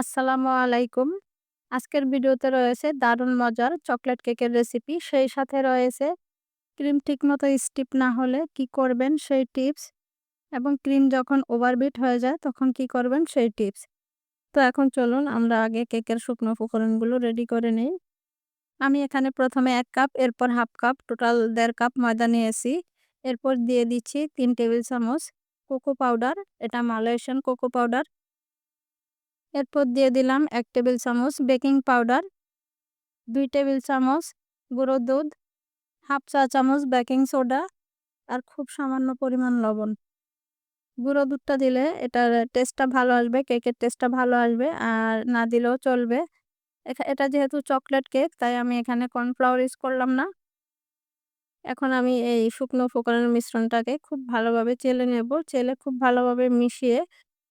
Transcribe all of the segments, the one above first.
আসসালামু আলাইকুম। আজকের ভিডিওতে রয়েছে দারুণ মজার চকলেট কেকের রেসিপি। সেই সাথে রয়েছে ক্রিম ঠিকমতো স্টিপ না হলে কি করবেন সেই টিপস এবং ক্রিম যখন ওভারবিট হয়ে যায় তখন কি করবেন সেই টিপস। তো এখন চলুন আমরা আগে কেকের শুকনো উপকরণগুলো রেডি করে নেই। আমি এখানে প্রথমে এক কাপ এরপর হাফ কাপ টোটাল দেড় কাপ ময়দা নিয়েছি। এরপর দিয়ে দিচ্ছি তিন টেবিল চামচ কোকো পাউডার, এটা মালয়েশিয়ান কোকো পাউডার। এরপর দিয়ে দিলাম এক টেবিল চামচ বেকিং পাউডার, দুই টেবিল চামচ গুঁড়ো দুধ, হাফ চা চামচ বেকিং সোডা আর খুব সামান্য পরিমাণ লবণ। গুঁড়ো দুধটা দিলে এটার টেস্টটা ভালো আসবে, কেকের টেস্টটা ভালো আসবে আর না দিলেও চলবে। এটা যেহেতু চকলেট কেক তাই আমি এখানে কর্নফ্লাওয়ার ইউজ করলাম না। এখন আমি এই শুকনো উপকরণের মিশ্রণটাকে খুব ভালোভাবে চেলে নেব। চেলে খুব ভালোভাবে মিশিয়ে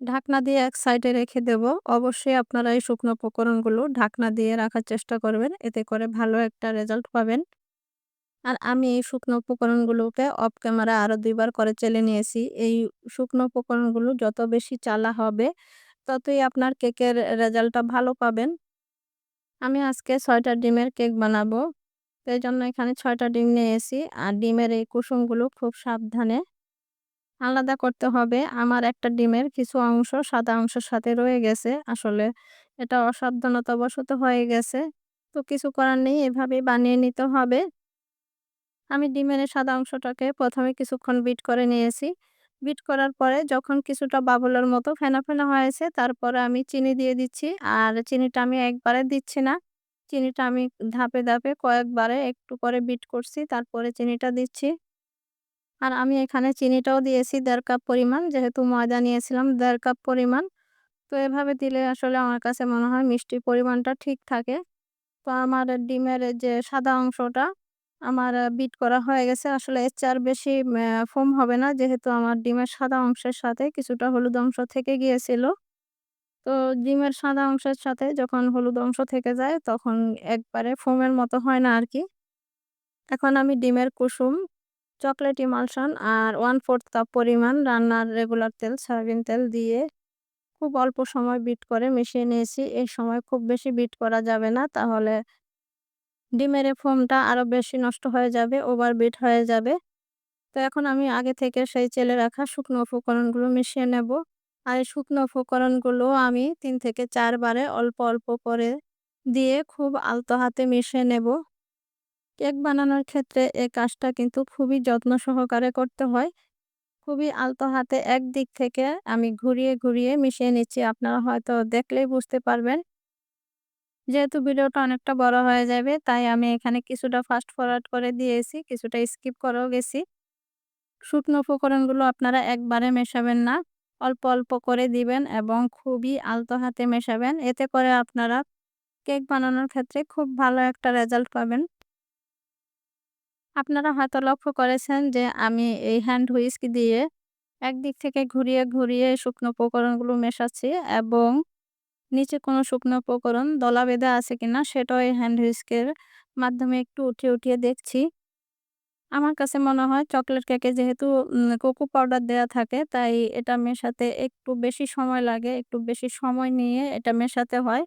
ঢাকনা দিয়ে এক সাইডে রেখে দেব। অবশ্যই আপনারা এই শুকনো উপকরণগুলো ঢাকনা দিয়ে রাখার চেষ্টা করবেন। এতে করে ভালো একটা রেজাল্ট পাবেন। আর আমি এই শুকনো উপকরণগুলোকে অফ ক্যামেরা আরও দুইবার করে চেলে নিয়েছি। এই শুকনো উপকরণগুলো যত বেশি চালা হবে, ততই আপনার কেকের রেজাল্টটা ভালো পাবেন। আমি আজকে ছয়টা ডিমের কেক বানাবো। সেই জন্য এখানে ৬ টা ডিম নিয়েছি। আর ডিমের এই কুসুমগুলো খুব সাবধানে আলাদা করতে হবে। আমার একটা ডিমের কিছু অংশ সাদা অংশের সাথে রয়ে গেছে। আসলে এটা অসাবধানতাবশত হয়ে গেছে। তো কিছু করার নেই এভাবে বানিয়ে নিতে হবে। আমি ডিমের সাদা অংশটাকে প্রথমে কিছুক্ষণ বিট করে নিয়েছি। বিট করার পরে যখন কিছুটা বাবলের মতো ফেনা, ফেনা হয়েছে তারপরে আমি চিনি দিয়ে দিচ্ছি। আর চিনিটা আমি একবারে দিচ্ছি না। চিনিটা আমি ধাপে, ধাপে কয়েকবারে একটু করে বিট করছি তারপরে চিনিটা দিচ্ছি। আর আমি এখানে চিনিটাও দিয়েছি দেড় কাপ পরিমাণ যেহেতু ময়দা নিয়েছিলাম দেড় কাপ পরিমাণ। তো এভাবে দিলে আসলে আমার কাছে মনে হয় মিষ্টির পরিমাণটা ঠিক থাকে। তো আমার ডিমের যে সাদা অংশটা আমার বিট করা হয়ে গেছে। আসলে এর চার বেশি ফোম হবে না যেহেতু আমার ডিমের সাদা অংশের সাথে কিছুটা হলুদ অংশ থেকে গিয়েছিল। তো ডিমের সাদা অংশের সাথে যখন হলুদ অংশ থেকে যায় তখন একবারে ফোমের মতো হয় না আর কি এখন আমি ডিমের কুসুম, চকলেট ইমালশন আর 1/4 কাপ পরিমাণ রান্নার রেগুলার তেল, সয়াবিন তেল দিয়ে খুব অল্প সময় বিট করে মিশিয়ে নিয়েছি। এই সময় খুব বেশি বিট করা যাবে না তাহলে ডিমের ফোমটা আরও বেশি নষ্ট হয়ে যাবে, ওভার বিট হয়ে যাবে। তো এখন আমি আগে থেকে সেই চেলে রাখা শুকনো উপকরণগুলো মিশিয়ে নেব। আর এই শুকনো উপকরণগুলো আমি তিন থেকে ৪ বারে অল্প, অল্প করে দিয়ে খুব আলতো হাতে মিশিয়ে নেব। কেক বানানোর ক্ষেত্রে এ কাজটা কিন্তু খুবই যত্ন সহকারে করতে হয়। খুবই আলতো হাতে একদিক থেকে আমি ঘুরিয়ে, ঘুরিয়ে মিশিয়ে নিচ্ছি। আপনারা হয়তো দেখলেই বুঝতে পারবেন। যেহেতু ভিডিওটা অনেকটা বড় হয়ে যাবে তাই আমি এখানে কিছুটা ফাস্ট ফরওয়ার্ড করে দিয়েছি, কিছুটা স্কিপ করেও গেছি। শুকনো উপকরণগুলো আপনারা একবারে মেশাবেন না। অল্প, অল্প করে দিবেন এবং খুবই আলতো হাতে মেশাবেন। এতে করে আপনারা কেক বানানোর ক্ষেত্রে খুব ভালো একটা রেজাল্ট পাবেন। আপনারা হয়তো লক্ষ্য করেছেন যে আমি এই হ্যান্ড হুইস্ক দিয়ে একদিক থেকে ঘুরিয়ে, ঘুরিয়ে শুকনো উপকরণগুলো মেশাচ্ছি এবং নিচে কোনো শুকনো উপকরণ দলা বেঁধে আছে কিনা সেটাও এই হ্যান্ড হুইস্কের মাধ্যমে একটু উঠিয়ে, উঠিয়ে দেখছি। আমার কাছে মনে হয় চকলেট কেকে যেহেতু কোকো পাউডার দেয়া থাকে তাই এটা মেশাতে একটু বেশি সময় লাগে, একটু বেশি সময় নিয়ে এটা মেশাতে হয়।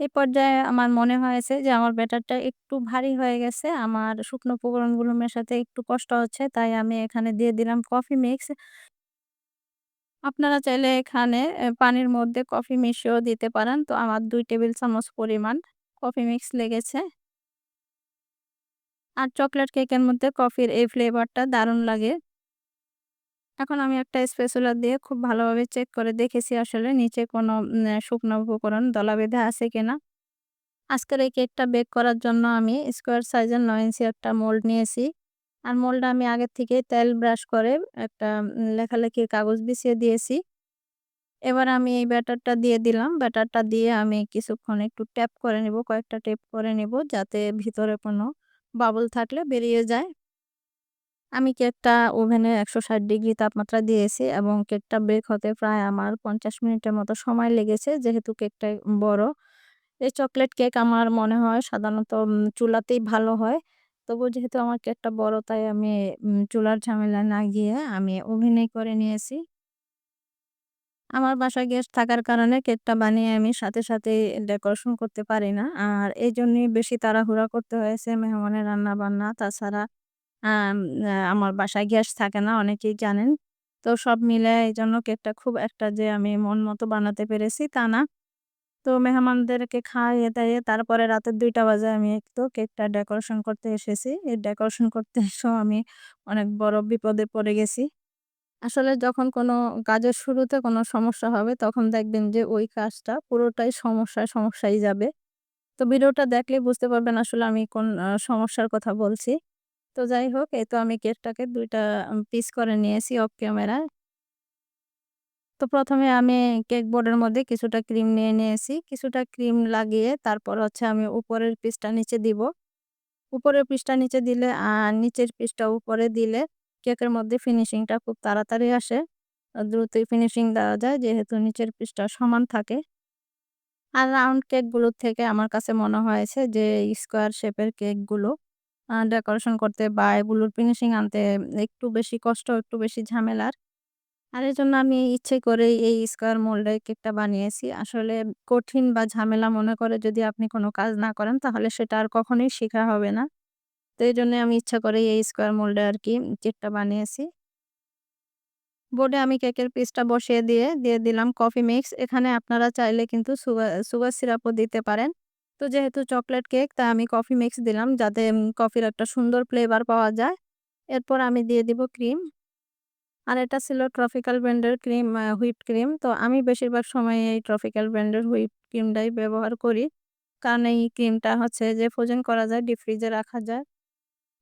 এই পর্যায়ে আমার মনে হয়েছে যে, আমার ব্যাটারটা একটু ভারী হয়ে গেছে। আমার শুকনো উপকরণগুলো মেশাতে একটু কষ্ট হচ্ছে, তাই আমি এখানে দিয়ে দিলাম কফি মিক্স। আপনারা চাইলে এখানে পানির মধ্যে কফি মিশিয়েও দিতে পারেন। তো আমার দুই টেবিল চামচ পরিমাণ কফি মিক্স লেগেছে। আর চকলেট কেকের মধ্যে কফির এই ফ্লেভারটা দারুণ লাগে। এখন আমি একটা স্প্যাচুলা দিয়ে খুব ভালোভাবে চেক করে দেখেছি আসলে নিচে কোনো শুকনো উপকরণ দলা বেঁধে আছে কিনা। আজকের এই কেকটা বেক করার জন্য আমি স্কোয়ার সাইজের ৯ ইঞ্চি একটা মোল্ড নিয়েছি। আর মোল্ডটা আমি আগের থেকেই তেল ব্রাশ করে একটা লেখালেখির কাগজ বিছিয়ে দিয়েছি। এবার আমি এই ব্যাটারটা দিয়ে দিলাম। ব্যাটারটা দিয়ে আমি কিছুক্ষণ একটু ট্যাপ করে নিব, কয়েকটা ট্যাপ করে নিব যাতে ভিতরে কোনো বাবল থাকলে বেরিয়ে যায়। আমি কেকটা ওভেনে ১৬০ ডিগ্রি তাপমাত্রা দিয়েছি এবং কেকটা বেক হতে প্রায় আমার ৫০ মিনিটের মতো সময় লেগেছে যেহেতু কেকটা বড়। এই চকলেট কেক আমার মনে হয় সাধারণত চুলাতেই ভালো হয়। তবু যেহেতু আমার কেকটা বড় তাই আমি চুলার ঝামেলা না গিয়ে আমি ওভেনেই করে নিয়েছি। আমার বাসায় গেস্ট থাকার কারণে কেকটা বানিয়ে আমি সাথে, সাথে ডেকোরেশন করতে পারি না। আর এইজন্যই বেশি তাড়াহুড়া করতে হয়েছে মেহমানের রান্না-বান্না। তাছাড়া আম আ আমার বাসায় গ্যাস থাকে না অনেকেই জানেন। তো সব মিলে এই জন্য কেকটা খুব একটা যে আমি মন মতো বানাতে পেরেছি তা না। তো মেহমানদেরকে খাইয়ে-দাইয়ে তারপরে রাতের দুইটা বাজে আমি একটু কেকটা ডেকোরেশন করতে এসেছি। এই ডেকোরেশন করতে এসেও আমি অনেক বড় বিপদে পড়ে গেছি। আসলে যখন কোনো কাজের শুরুতে কোনো সমস্যা হবে তখন দেখবেন যে ওই কাজটা পুরোটাই সমস্যায়, সমস্যায় যাবে। তো ভিডিওটা দেখলে বুঝতে পারবেন আসলে আমি কোন সমস্যার কথা বলছি। তো যাই হোক, এই তো আমি কেকটাকে দুইটা পিস করে নিয়েছি অফ ক্যামেরায়। তো প্রথমে আমি কেক বোর্ডের মধ্যে কিছুটা ক্রিম নিয়ে নিয়েছি। কিছুটা ক্রিম লাগিয়ে তারপর হচ্ছে আমি উপরের পিসটা নিচে দিব। উপরের পিসটা নিচে দিলে, আর নিচের পিসটা উপরে দিলে কেকের মধ্যে ফিনিশিংটা খুব তাড়াতাড়ি আসে। দ্রুতই ফিনিশিং দেওয়া যায়, যেহেতু নিচের পিসটা সমান থাকে। আর রাউন্ড কেকগুলোর থেকে আমার কাছে মনে হয়েছে যে স্কোয়ার শেপের কেকগুলো ডেকোরেশন করতে বা এগুলোর ফিনিশিং আনতে একটু বেশি কষ্ট, একটু বেশি ঝামেলার। আর এই জন্য আমি ইচ্ছে করেই এই স্কোয়ার মোল্ডে কেকটা বানিয়েছি। আসলে কঠিন বা ঝামেলা মনে করে যদি আপনি কোনো কাজ না করেন তাহলে সেটা আর কখনোই শেখা হবে না। তো এইজন্যই আমি ইচ্ছা করেই এই স্কোয়ার মোল্ডে আর কি কেকটা বানিয়েছি। বোর্ডে আমি কেকের পিসটা বসিয়ে দিয়ে, দিয়ে দিলাম কফি মিক্স। এখানে আপনারা চাইলে কিন্তু সুগার সুগার সিরাপও দিতে পারেন। তো যেহেতু চকলেট কেক তাই আমি কফি মিক্স দিলাম যাতে কফির একটা সুন্দর ফ্লেভার পাওয়া যায়। এরপর আমি দিয়ে দিব ক্রিম। আর এটা ছিল ট্রপিক্যাল ব্র্যান্ডের ক্রিম আ হুইপড ক্রিম। তো আমি বেশিরভাগ সময় এই ট্রপিক্যাল ব্র্যান্ডের হুইপড ক্রিমটাই ব্যবহার করি। কারণ এই ক্রিমটা হচ্ছে যে ফ্রোজেন করা যায়, ডিপ ফ্রিজে রাখা যায়।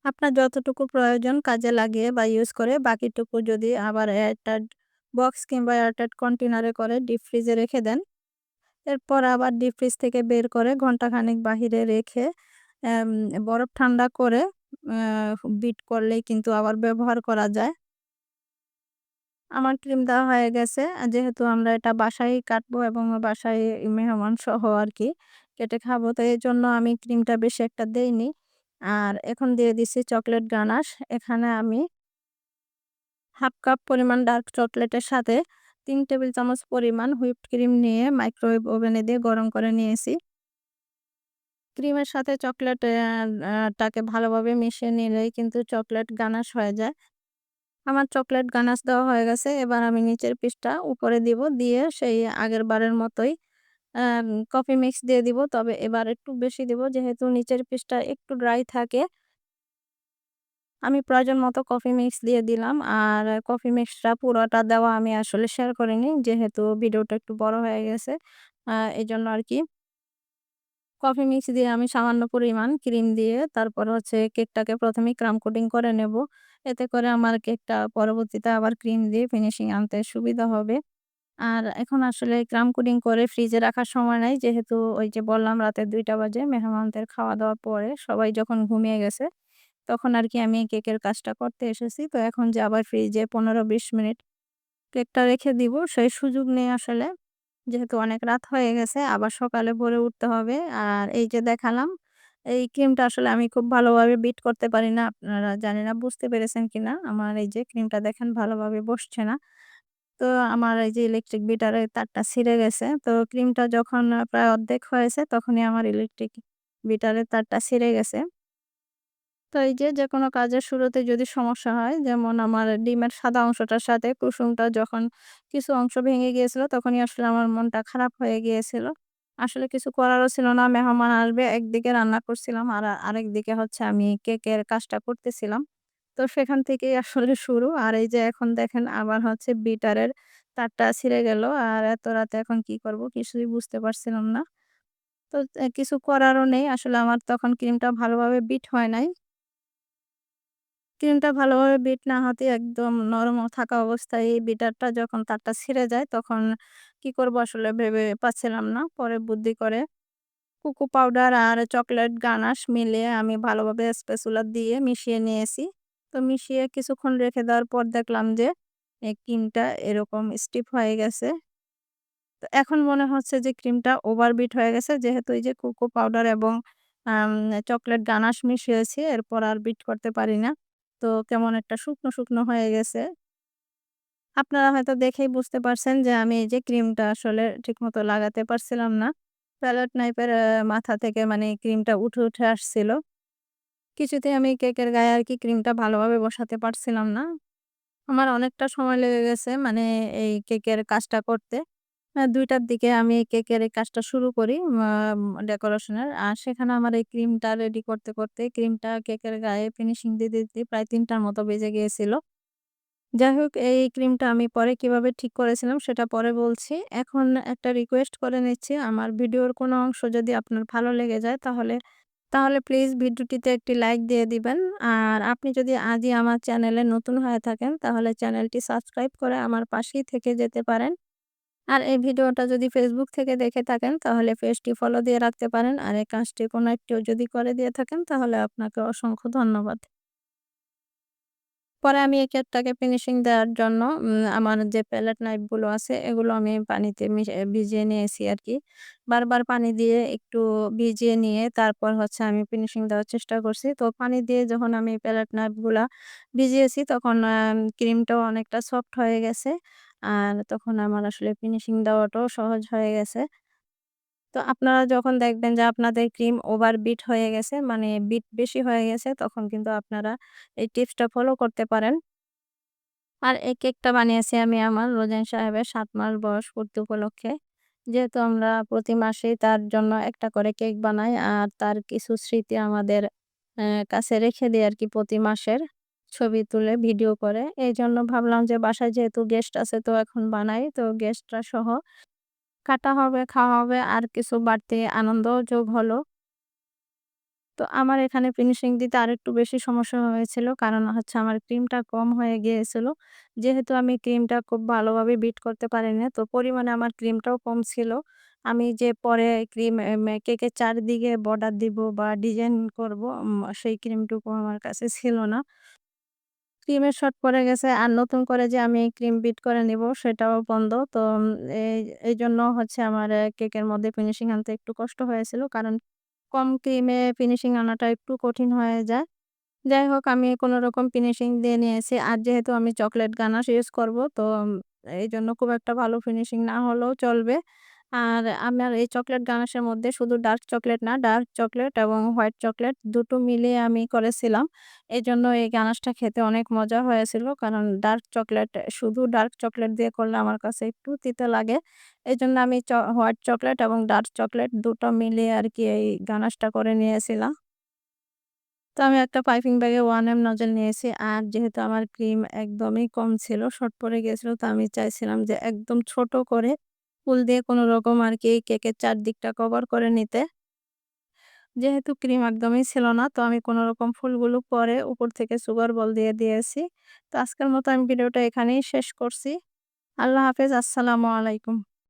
আপনার যতটুকু প্রয়োজন কাজে লাগিয়ে বা ইউজ করে বাকিটুকু যদি আবার এয়ারটাইট বক্স কিংবা এয়ারটাইট কন্টেনারে করে ডিপ ফ্রিজে রেখে দেন। এরপর আবার ডিপ ফ্রিজ থেকে বের করে ঘন্টাখানেক বাহিরে রেখে বরফ ঠান্ডা করে বিট করলেই কিন্তু আবার ব্যবহার করা যায়। আমার ক্রিম দেওয়া হয়ে গেছে। যেহেতু আমরা এটা বাসায় কাটবো এবং বাসায় মেহমান সহ আর কি কেটে খাব। তো এই জন্য আমি ক্রিমটা বেশি একটা দেইনি। আর এখন দিয়ে দিছি চকলেট গানাশ। এখানে আমি 1/2 কাপ পরিমাণ ডার্ক চকলেটের সাথে ৩ টেবিল চামচ পরিমাণ হুইপড ক্রিম নিয়ে মাইক্রোওয়েভ ওভেনে দিয়ে গরম করে নিয়েছি। ক্রিমের সাথে চকোলেট অ্যা আ, টাকে ভালোভাবে মিশিয়ে নিলেই কিন্তু চকলেট গানাশ হয়ে যায়। আমার চকলেট গানাশ দেওয়া হয়ে গেছে। এবার আমি নিচের পিসটা উপরে দিব। দিয়ে সেই আগের বারের মতোই কফি মিক্স দিয়ে দিব। তবে এবার একটু বেশি দিব, যেহেতু নিচের পিসটা একটু ড্রাই থাকে। আমি প্রয়োজন মতো কফি মিক্স দিয়ে দিলাম। আর কফি মিক্সটা পুরোটা দেওয়া আমি আসলে শেয়ার করিনি। যেহেতু ভিডিওটা একটু বড় হয়ে গেছে। এই জন্য আর কি কফি মিক্স দিয়ে আমি সামান্য পরিমাণ ক্রিম দিয়ে তারপর হচ্ছে কেকটাকে ১ম এই ক্রাম কোটিং করে নেব। এতে করে আমার কেকটা পরবর্তীতে আবার ক্রিম দিয়ে ফিনিশিং আনতে সুবিধা হবে। আর এখন আসলে ক্রাম কোটিং করে ফ্রিজে রাখার সময় নাই। যেহেতু ওই যে বললাম রাতে দুইটা বাজে মেহমানদের খাওয়া-দাওয়ার পরে সবাই যখন ঘুমিয়ে গেছে, তখন আর কি আমি কেকের কাজটা করতে এসেছি। তো এখন যে আবার ফ্রিজে ১৫-২০ মিনিট কেকটা রেখে দিব সেই সুযোগ নেই আসলে। যেহেতু অনেক রাত হয়ে গেছে আবার সকালে ভোরে উঠতে হবে। আর এই যে দেখালাম, এই ক্রিমটা আসলে আমি খুব ভালোভাবে বিট করতে পারি না। আপনারা জানি না বুঝতে পেরেছেন কিনা? আমার এই যে ক্রিমটা দেখেন ভালোভাবে বসছে না। তো আমার এই যে ইলেকট্রিক বিটারের তারটা ছিঁড়ে গেছে। তো ক্রিমটা যখন প্রায় অর্ধেক হয়েছে তখনই আমার ইলেকট্রিক বিটারের তারটা ছিঁড়ে গেছে। তো এই যে, যে কোনো কাজের শুরুতে যদি সমস্যা হয়, যেমন আমার ডিমের সাদা অংশটার সাথে কুসুমটা যখন কিছু অংশ ভেঙে গিয়েছিল, তখনই আসলে আমার মনটা খারাপ হয়ে গিয়েছিল। আসলে কিছু করারও ছিল না। মেহমান আসবে, একদিকে রান্না করছিলাম আর আরেকদিকে হচ্ছে আমি কেকের কাজটা করতেছিলাম। তো সেখান থেকেই আসলে শুরু। আর এই যে এখন দেখেন আবার হচ্ছে বিটারের তারটা ছিঁড়ে গেল। আর এত রাতে এখন কি করব কিছুই বুঝতে পারছিলাম না। তো কিছু করারও নেই। আসলে আমার তখন ক্রিমটা ভালোভাবে বিট হয় নাই। ক্রিমটা ভালোভাবে বিট না হতে একদম নরম থাকা অবস্থায় এই বিটারটা যখন তারটা ছিঁড়ে যায়, তখন কি করব আসলে ভেবে পাচ্ছিলাম না। পরে বুদ্ধি করে কোকো পাউডার আর চকলেট গানাশ মিলিয়ে আমি ভালোভাবে স্প্যাচুলা দিয়ে মিশিয়ে নিয়েছি। তো মিশিয়ে কিছুক্ষণ রেখে দেওয়ার পর দেখলাম যে ক্রিমটা এরকম স্টিফ হয়ে গেছে। তো এখন মনে হচ্ছে যে ক্রিমটা ওভারবিট হয়ে গেছে। যেহেতু এই যে কোকো পাউডার এবং চকলেট চকোলেট গানাশ মিশিয়েছি, এরপর আর বিট করতে পারি না। তো কেমন একটা শুকনো, শুকনো হয়ে গেছে। আপনারা হয়তো দেখেই বুঝতে পারছেন যে আমি এই যে ক্রিমটা আসলে ঠিকমতো লাগাতে পারছিলাম না। প্যালেট নাইফের আ মাথা থেকে মানে ক্রিমটা উঠে, উঠে আসছিল। কিছুতে আমি কেকের গায়ে আরকি ক্রিমটা ভালোভাবে বসাতে পারছিলাম না। আমার অনেকটা সময় লেগে গেছে মানে এই কেকের কাজটা করতে। ২ দিকে আমি কেকের এই কাজটা শুরু করি ডেকোরেশনের। আর সেখানে আমার এই ক্রিমটা রেডি করতে, করতে ক্রিমটা কেকের গায়ে ফিনিশিং দিতে, দিতে প্রায় ৩ টার মতো বেজে গিয়েছিল। যাই হোক এই ক্রিমটা আমি পরে কীভাবে ঠিক করেছিলাম সেটা পরে বলছি। এখন একটা রিকোয়েস্ট করে নিচ্ছি আমার ভিডিওর কোনো অংশ যদি আপনার ভালো লেগে যায় তাহলে, তাহলে প্লিজ ভিডিওটিতে একটি লাইক দিয়ে দিবেন। আর আপনি যদি আজই আমার চ্যানেলে নতুন হয়ে থাকেন তাহলে চ্যানেলটি সাবস্ক্রাইব করে আমার পাশেই থেকে যেতে পারেন। আর এই ভিডিওটা যদি ফেসবুক থেকে দেখে থাকেন, তাহলে পেজটি ফলো দিয়ে রাখতে পারেন। আর এই কাজটি কোনো একটিও যদি করে দিয়ে থাকেন, তাহলে আপনাকে অসংখ্য ধন্যবাদ। পরে আমি এই কেকটাকে ফিনিশিং দেওয়ার জন্য আমার যে প্যালেট নাইফগুলো আছে, এগুলো আমি পানিতে ভিজিয়ে নিয়েছি আর কি বারবার পানি দিয়ে একটু ভিজিয়ে নিয়ে তারপর হচ্ছে আমি ফিনিশিং দেওয়ার চেষ্টা করছি। তো পানি দিয়ে যখন আমি প্যালেট নাইফগুলা ভিজিয়েছি, তখন ক্রিমটাও অনেকটা সফট হয়ে গেছে। আর তখন আমার আসলে ফিনিশিং দেওয়াটাও সহজ হয়ে গেছে। তো আপনারা যখন দেখবেন যে আপনাদের ক্রিম ওভার বিট হয়ে গেছে মানে বিট বেশি হয়ে গেছে, তখন কিন্তু আপনারা এই টিপসটা ফলো করতে পারেন। আর এই কেকটা বানিয়েছি আমি আমার রোজেন সাহেবের সাত মাস বয়স পূর্তি উপলক্ষে। যেহেতু আমরা প্রতি মাসেই তার জন্য একটা করে কেক বানাই, আর তার কিছু স্মৃতি আমাদের কাছে রেখে দিই আর কি প্রতি মাসের। ছবি তুলে ভিডিও করে। এই জন্য ভাবলাম যে বাসায় যেহেতু গেস্ট আছে তো এখন বানাই। তো গেস্টরা সহ কাটা হবে, খাওয়া হবে আর কিছু বাড়তি আনন্দও যোগ হলো। তো আমার এখানে ফিনিশিং দিতে আরেকটু বেশি সমস্যা হয়েছিল। কারণ হচ্ছে আমার ক্রিমটা কম হয়ে গিয়েছিল। যেহেতু আমি ক্রিমটা খুব ভালোভাবে বিট করতে পারিনি তো পরিমাণে আমার ক্রিমটাও কম ছিল। আমি যে পরে ক্রিম কেকের চারিদিকে বর্ডার দিব বা ডিজাইন করব সেই ক্রিমটুকু আমার কাছে ছিল না। ক্রিমের শর্ট পড়ে গেছে আর নতুন করে যে আমি ক্রিম বিট করে নিব সেটাও বন্ধ। তো এই জন্য হচ্ছে আমার কেকের মধ্যে ফিনিশিং আনতে একটু কষ্ট হয়েছিল। কারণ কম ক্রিমে ফিনিশিং আনাটা একটু কঠিন হয়ে যায়। যাই হোক, আমি কোনো রকম ফিনিশিং দিয়ে নিয়েছি। আর যেহেতু আমি চকলেট গানাশ ইউজ করব, তো এই জন্য খুব একটা ভালো ফিনিশিং না হলেও চলবে। আর আমার এই চকলেট গানাশের মধ্যে শুধু ডার্ক চকোলেট না, ডার্ক চকলেট এবং হোয়াইট চকলেট দুটো মিলিয়ে আমি করেছিলাম। এই জন্য এই গানাশটা খেতে অনেক মজা হয়েছিল। কারণ ডার্ক চকলেট শুধু ডার্ক চকলেট দিয়ে করলে আমার কাছে একটু তিতে লাগে। এই জন্য আমি হোয়াইট চকলেট এবং ডার্ক চকলেট দুটো মিলিয়ে আর কি এই গানাশটা করে নিয়েছিলাম। তো আমি একটা পাইপিং ব্যাগে ওয়ান এম নজেল নিয়েছি। আর যেহেতু আমার ক্রিম একদমই কম ছিল, শর্ট পড়ে গিয়েছিল তো আমি চাইছিলাম যে একদম ছোট করে ফুল দিয়ে কোনো রকম আর কি কেকের চারদিকটা কভার করে নিতে। যেহেতু ক্রিম একদমই ছিল না, তো আমি কোনো রকম ফুলগুলো পরে উপর থেকে সুগার বল দিয়ে দিয়েছি। তো আজকের মতো আমি ভিডিওটা এখানেই শেষ করছি। আল্লাহ হাফেজ। আসসালামু আলাইকুম।